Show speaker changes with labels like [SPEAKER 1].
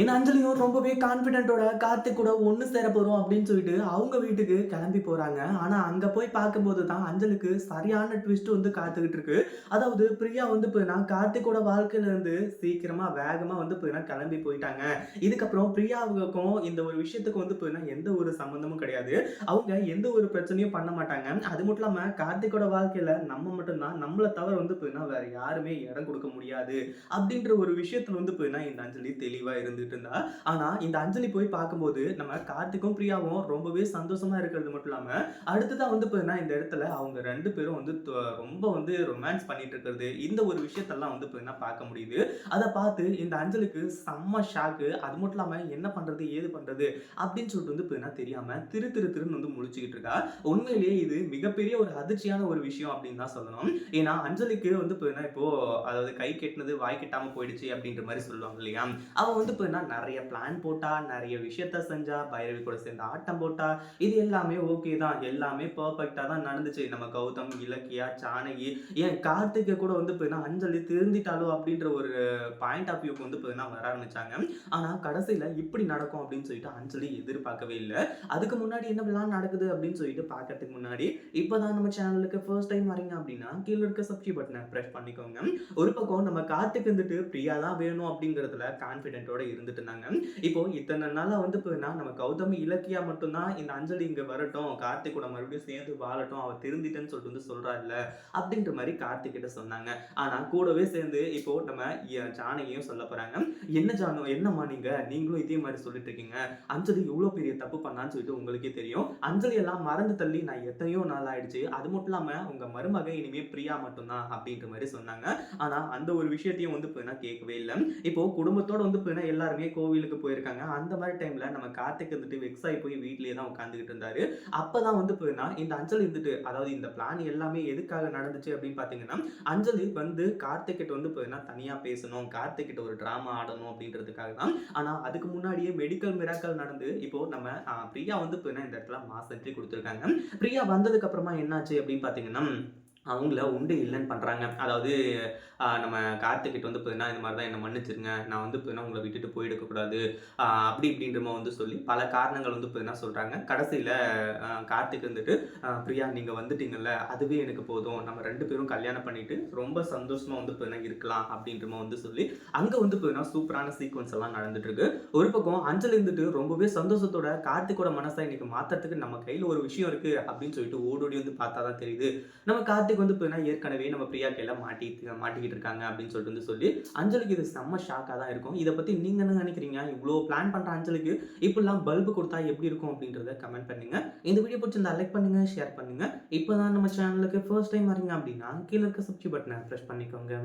[SPEAKER 1] ஏன்னா அஞ்சலியும் ரொம்பவே கான்ஃபிடென்ட்டோட கார்த்திக் கூட ஒன்று சேர போகிறோம் அப்படின்னு சொல்லிட்டு அவங்க வீட்டுக்கு கிளம்பி போகிறாங்க ஆனால் அங்கே போய் பார்க்கும்போது தான் அஞ்சலுக்கு சரியான ட்விஸ்ட் வந்து காத்துக்கிட்டு இருக்கு. அதாவது பிரியா வந்து போயினா கார்த்திக்கோட வாழ்க்கையிலேருந்து சீக்கிரமாக வேகமாக வந்து போயினா கிளம்பி போயிட்டாங்க. இதுக்கப்புறம் பிரியாவுக்கும் இந்த ஒரு விஷயத்துக்கு வந்து போயினா எந்த ஒரு சம்மந்தமும் கிடையாது. அவங்க எந்த ஒரு பிரச்சனையும் பண்ண மாட்டாங்க. அது மட்டும் இல்லாமல் கார்த்திக்கோட வாழ்க்கையில் நம்ம மட்டும்தான் நம்மளை தவிர வந்து போயினா வேற யாருமே இடம் கொடுக்க முடியாது. அப்படின்ற ஒரு விஷயத்துல வந்து போயினா இந்த அஞ்சலி தெளிவாக இருந்துட்டு இருந்தா ஆனா இந்த அஞ்சலி போய் பார்க்கும்போது நம்ம கார்த்திக்கும் பிரியாவும் ரொம்பவே சந்தோஷமா இருக்கிறது மட்டும் இல்லாம அடுத்ததான் வந்து போயினா இந்த இடத்துல அவங்க ரெண்டு பேரும் வந்து ரொம்ப வந்து ரொமான்ஸ் பண்ணிட்டு இருக்கிறது இந்த ஒரு விஷயத்தெல்லாம் வந்து போயினா பார்க்க முடியுது. அதை பார்த்து இந்த அஞ்சலிக்கு செம்ம ஷாக்கு அது மட்டும் இல்லாம என்ன பண்றது ஏது பண்றது அப்படின்னு சொல்லிட்டு வந்து போயினா தெரியாம திரு திரு திருன்னு வந்து முழிச்சுக்கிட்டு இருக்கா. உண்மையிலேயே இது மிகப்பெரிய ஒரு அதிர்ச்சியான ஒரு விஷயம் அப்படின்னு தான் சொல்லணும். ஏன்னா அஞ்சலிக்கு வந்து போயினா இப்போ அதாவது கை கெட்டினது வாய் கெட்டாம போயிடுச்சு அப்படின்ற மாதிரி சொல்லுவாங்க இல்லையா? அவ வந்து போயினா நிறைய பிளான் போட்டா நிறைய விஷயத்த செஞ்சா பைரவி கூட சேர்ந்து ஆட்டம் போட்டா இது எல்லாமே ஓகே தான். எல்லாமே பர்ஃபெக்டா தான் நடந்துச்சு. நம்ம கௌதம் இலக்கியா சாணகி ஏன் கார்த்திகை கூட வந்து போயினா அஞ்சலி திருந்திட்டாலோ அப்படின்ற ஒரு பாயிண்ட் ஆஃப் வியூக்கு வந்து போயினா வர ஆரம்பிச்சாங்க. ஆனா கடைசியில இப்படி நடக்கும் அப்படின்னு சொல்லிட்டு அஞ்சலி எதிர்பார்க்கவே இல்லை. அதுக்கு முன்னாடி என்ன பிளான் நடக்குது அப்படின்னு சொல்லிட்டு பார்க்கறதுக்கு முன்னாடி இப்பதான் நம்ம சேனலுக்கு ஃபர்ஸ்ட் டைம் வரீங்க அப்படின்னா கீழே இருக்க சப்ஸ்கிரைப் பட்டனை ப்ரெஸ் பண்ணிக்கோங்க. ஒரு பக்கம் நம்ம கார்த்திக் வந்துட்டு பிரியா தான் வேணும் அப்படிங்கிறதுல கான்ஃபிடென்ட்டோட இருந்துட்டு இருந்தாங்க இப்போ இத்தனை நாளா வந்து போயினா நம்ம கௌதமி இலக்கியா மட்டும்தான் இந்த அஞ்சலி இங்க வரட்டும் கார்த்திக் கூட மறுபடியும் சேர்ந்து வாழட்டும் அவ திருந்திட்டேன்னு சொல்லிட்டு வந்து சொல்றா இல்ல அப்படின்ற மாதிரி கார்த்திக் கிட்ட சொன்னாங்க. ஆனா கூடவே சேர்ந்து இப்போ நம்ம ஜானகியும் சொல்ல போறாங்க. என்ன ஜானோ என்னம்மா நீங்க? நீங்களும் இதே மாதிரி சொல்லிட்டு இருக்கீங்க. அஞ்சலி இவ்வளவு பெரிய தப்பு பண்ணான்னு சொல்லிட்டு உங்களுக்கே தெரியும். அஞ்சலி எல்லாம் மறந்து தள்ளி நான் எத்தனையோ நாள் ஆயிடுச்சு. அது மட்டும் இல்லாம உங்க மருமக இனிமே பிரியா மட்டும்தான் அப்படின்ற மாதிரி சொன்னாங்க. ஆனா அந்த ஒரு விஷயத்தையும் வந்து போயினா கேட்கவே இல்லை. இப்போ குடும்பத்தோட வந்து எல்லா எல்லாருமே கோவிலுக்கு போயிருக்காங்க. அந்த மாதிரி டைம்ல நம்ம கார்த்திக் வந்துட்டு வெக்ஸ் ஆகி போய் வீட்லயே தான் உட்காந்துக்கிட்டு இருந்தாரு. அப்பதான் வந்து போயினா இந்த அஞ்சல் இருந்துட்டு அதாவது இந்த பிளான் எல்லாமே எதுக்காக நடந்துச்சு அப்படின்னு பாத்தீங்கன்னா அஞ்சலி வந்து கார்த்திக் கிட்ட வந்து போயிருந்தா தனியாக பேசணும். கார்த்திக் கிட்ட ஒரு டிராமா ஆடணும் அப்படின்றதுக்காக தான். ஆனா அதுக்கு முன்னாடியே மெடிக்கல் மிராக்கல் நடந்து இப்போ நம்ம பிரியா வந்து போயினா இந்த இடத்துல மாஸ் கொடுத்துருக்காங்க. பிரியா வந்ததுக்கு அப்புறமா என்னாச்சு அப்படின்னு பாத்தீங்கன்னா அவங்கள உண்டு இல்லைன்னு பண்ணுறாங்க அதாவது நம்ம கார்த்திகிட்ட வந்து பார்த்தீங்கன்னா இந்த மாதிரி தான் என்னை மன்னிச்சிருங்க. நான் வந்து பார்த்தீங்கன்னா உங்களை விட்டுட்டு போயிடக்கூடாது அப்படி இப்படின்றமா வந்து சொல்லி பல காரணங்கள் வந்து பார்த்தீங்கன்னா சொல்கிறாங்க கடைசியில் கார்த்திக் வந்துட்டு பிரியா நீங்கள் வந்துட்டீங்கல்ல அதுவே எனக்கு போதும். நம்ம ரெண்டு பேரும் கல்யாணம் பண்ணிட்டு ரொம்ப சந்தோஷமாக வந்து பார்த்தீங்கன்னா இருக்கலாம் அப்படின்றமா வந்து சொல்லி அங்கே வந்து பார்த்தீங்கன்னா சூப்பரான சீக்வன்ஸ் எல்லாம் நடந்துட்டுருக்கு. ஒரு பக்கம் அஞ்சல் இருந்துட்டு ரொம்பவே சந்தோஷத்தோட கார்த்திகோட மனசை இன்னைக்கு மாற்றுறதுக்கு நம்ம கையில் ஒரு விஷயம் இருக்குது அப்படின்னு சொல்லிட்டு ஓடோடி வந்து பார்த்தா தான் தெரியுது. நம்ம கார்த்திக் வந்து இப்போ ஏற்கனவே நம்ம பிரியா கையில் மாட்டி மாட்டிக்கிட்டு இருக்காங்க அப்படின்னு சொல்லிட்டு வந்து சொல்லி அஞ்சலிக்கு இது செம்ம ஷாக்காக தான் இருக்கும். இதை பற்றி நீங்கள் என்ன நினைக்கிறீங்க? இவ்வளோ பிளான் பண்ணுற அஞ்சலிக்கு இப்படிலாம் பல்பு கொடுத்தா எப்படி இருக்கும் அப்படின்றத கமெண்ட் பண்ணுங்க. இந்த வீடியோ பிடிச்சிருந்தா லைக் பண்ணுங்க ஷேர் பண்ணுங்க. இப்போதான் நம்ம சேனலுக்கு ஃபர்ஸ்ட் டைம் வரீங்க அப்படின்னா கீழே இருக்க சப்ஸ்கிரைப் பட்டனை ப்ரெஸ் பண்ணிக்கோங்க.